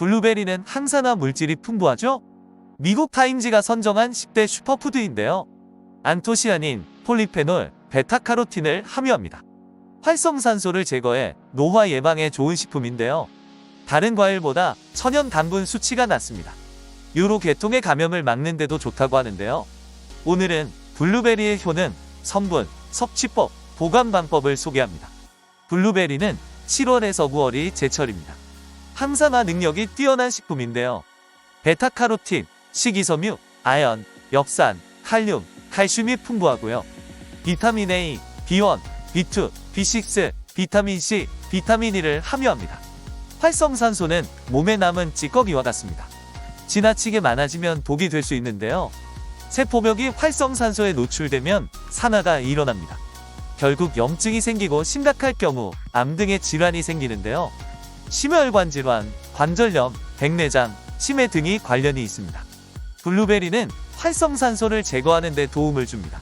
블루베리는 항산화 물질이 풍부하죠? 미국 타임지가 선정한 10대 슈퍼푸드인데요. 안토시아닌, 폴리페놀, 베타카로틴을 함유합니다. 활성산소를 제거해 노화 예방에 좋은 식품인데요. 다른 과일보다 천연 당분 수치가 낮습니다. 요로 계통의 감염을 막는데도 좋다고 하는데요. 오늘은 블루베리의 효능, 성분, 섭취법, 보관 방법을 소개합니다. 블루베리는 7월에서 9월이 제철입니다. 항산화 능력이 뛰어난 식품인데요. 베타카로틴, 식이섬유, 아연, 엽산, 칼륨, 칼슘이 풍부하고요. 비타민 A, B1, B2, B6, 비타민 C, 비타민 E를 함유합니다. 활성산소는 몸에 남은 찌꺼기와 같습니다. 지나치게 많아지면 독이 될 수 있는데요. 세포벽이 활성산소에 노출되면 산화가 일어납니다. 결국 염증이 생기고 심각할 경우 암 등의 질환이 생기는데요. 심혈관 질환, 관절염, 백내장, 치매 등이 관련이 있습니다. 블루베리는 활성산소를 제거하는 데 도움을 줍니다.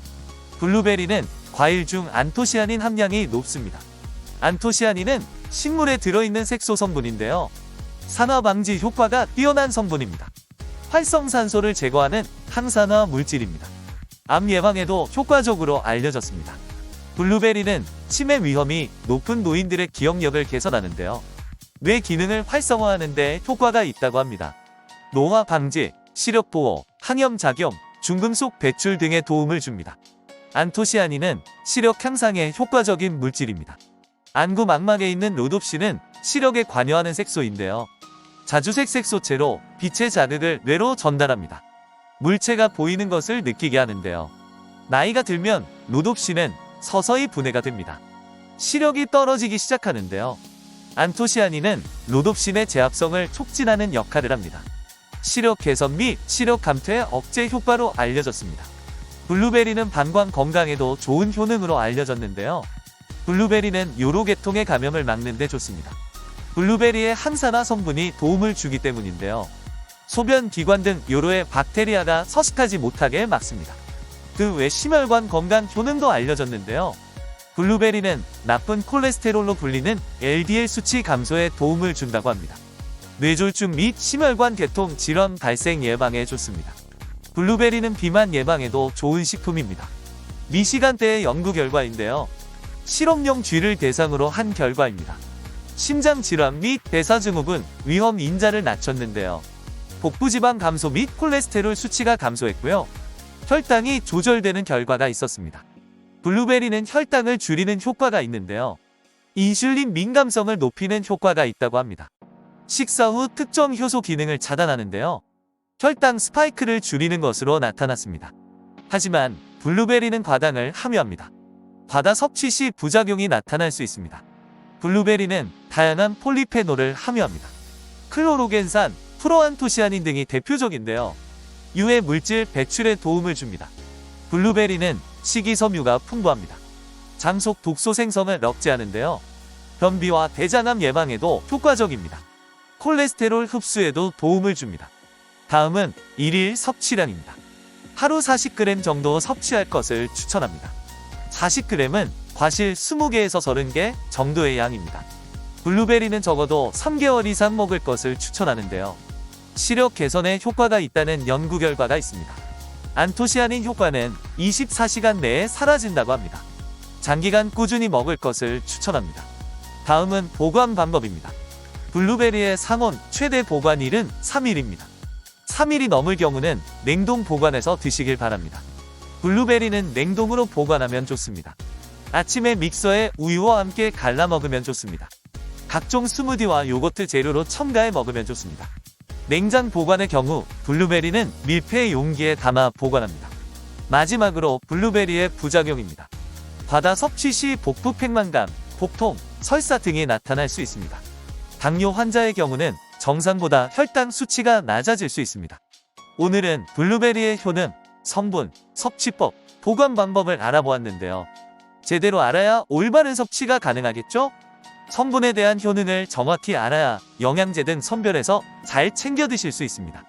블루베리는 과일 중 안토시아닌 함량이 높습니다. 안토시아닌은 식물에 들어있는 색소 성분인데요. 산화 방지 효과가 뛰어난 성분입니다. 활성산소를 제거하는 항산화 물질입니다. 암 예방에도 효과적으로 알려졌습니다. 블루베리는 치매 위험이 높은 노인들의 기억력을 개선하는데요. 뇌 기능을 활성화하는 데 효과가 있다고 합니다. 노화 방지, 시력 보호, 항염 작용, 중금속 배출 등에 도움을 줍니다. 안토시아닌은 시력 향상에 효과적인 물질입니다. 안구 망막에 있는 로놉신은 시력에 관여하는 색소인데요. 자주색 색소체로 빛의 자극을 뇌로 전달합니다. 물체가 보이는 것을 느끼게 하는데요. 나이가 들면 로놉신은 서서히 분해가 됩니다. 시력이 떨어지기 시작하는데요. 안토시아닌은 로놉신의 제합성을 촉진하는 역할을 합니다. 시력 개선 및 시력 감퇴 억제 효과로 알려졌습니다. 블루베리는 방광 건강에도 좋은 효능으로 알려졌는데요. 블루베리는 요로 계통의 감염을 막는 데 좋습니다. 블루베리의 항산화 성분이 도움을 주기 때문인데요. 소변 기관 등 요로의 박테리아가 서식하지 못하게 막습니다. 그 외 심혈관 건강 효능도 알려졌는데요. 블루베리는 나쁜 콜레스테롤로 불리는 LDL 수치 감소에 도움을 준다고 합니다. 뇌졸중 및 심혈관 계통 질환 발생 예방에 좋습니다. 블루베리는 비만 예방에도 좋은 식품입니다. 미 시간대의 연구 결과인데요. 실험용 쥐를 대상으로 한 결과입니다. 심장 질환 및 대사증후군 위험 인자를 낮췄는데요. 복부 지방 감소 및 콜레스테롤 수치가 감소했고요. 혈당이 조절되는 결과가 있었습니다. 블루베리는 혈당을 줄이는 효과가 있는데요. 인슐린 민감성을 높이는 효과가 있다고 합니다. 식사 후 특정 효소 기능을 차단하는데요. 혈당 스파이크를 줄이는 것으로 나타났습니다. 하지만 블루베리는 과당을 함유합니다. 과다 섭취 시 부작용이 나타날 수 있습니다. 블루베리는 다양한 폴리페놀을 함유합니다. 클로로겐산, 프로안토시아닌 등이 대표적인데요. 유해 물질 배출에 도움을 줍니다. 블루베리는 식이섬유가 풍부합니다. 장속 독소 생성을 억제하는데요. 변비와 대장암 예방에도 효과적입니다. 콜레스테롤 흡수에도 도움을 줍니다. 다음은 일일 섭취량입니다. 하루 40g 정도 섭취할 것을 추천합니다. 40g은 과실 20개에서 30개 정도의 양입니다. 블루베리는 적어도 3개월 이상 먹을 것을 추천하는데요. 시력 개선에 효과가 있다는 연구 결과가 있습니다. 안토시아닌 효과는 24시간 내에 사라진다고 합니다. 장기간 꾸준히 먹을 것을 추천합니다. 다음은 보관 방법입니다. 블루베리의 상온 최대 보관일은 3일입니다. 3일이 넘을 경우는 냉동 보관해서 드시길 바랍니다. 블루베리는 냉동으로 보관하면 좋습니다. 아침에 믹서에 우유와 함께 갈라 먹으면 좋습니다. 각종 스무디와 요거트 재료로 첨가해 먹으면 좋습니다. 냉장 보관의 경우 블루베리는 밀폐 용기에 담아 보관합니다. 마지막으로 블루베리의 부작용입니다. 과다 섭취 시 복부 팽만감, 복통, 설사 등이 나타날 수 있습니다. 당뇨 환자의 경우는 정상보다 혈당 수치가 낮아질 수 있습니다. 오늘은 블루베리의 효능, 성분, 섭취법, 보관 방법을 알아보았는데요. 제대로 알아야 올바른 섭취가 가능하겠죠? 성분에 대한 효능을 정확히 알아야 영양제 등 선별해서 잘 챙겨 드실 수 있습니다.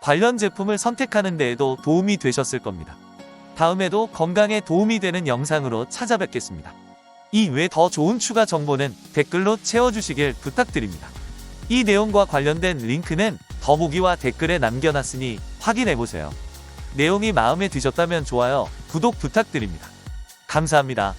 관련 제품을 선택하는 데에도 도움이 되셨을 겁니다. 다음에도 건강에 도움이 되는 영상으로 찾아뵙겠습니다. 이외 더 좋은 추가 정보는 댓글로 채워주시길 부탁드립니다. 이 내용과 관련된 링크는 더보기와 댓글에 남겨놨으니 확인해보세요. 내용이 마음에 드셨다면 좋아요, 구독 부탁드립니다. 감사합니다.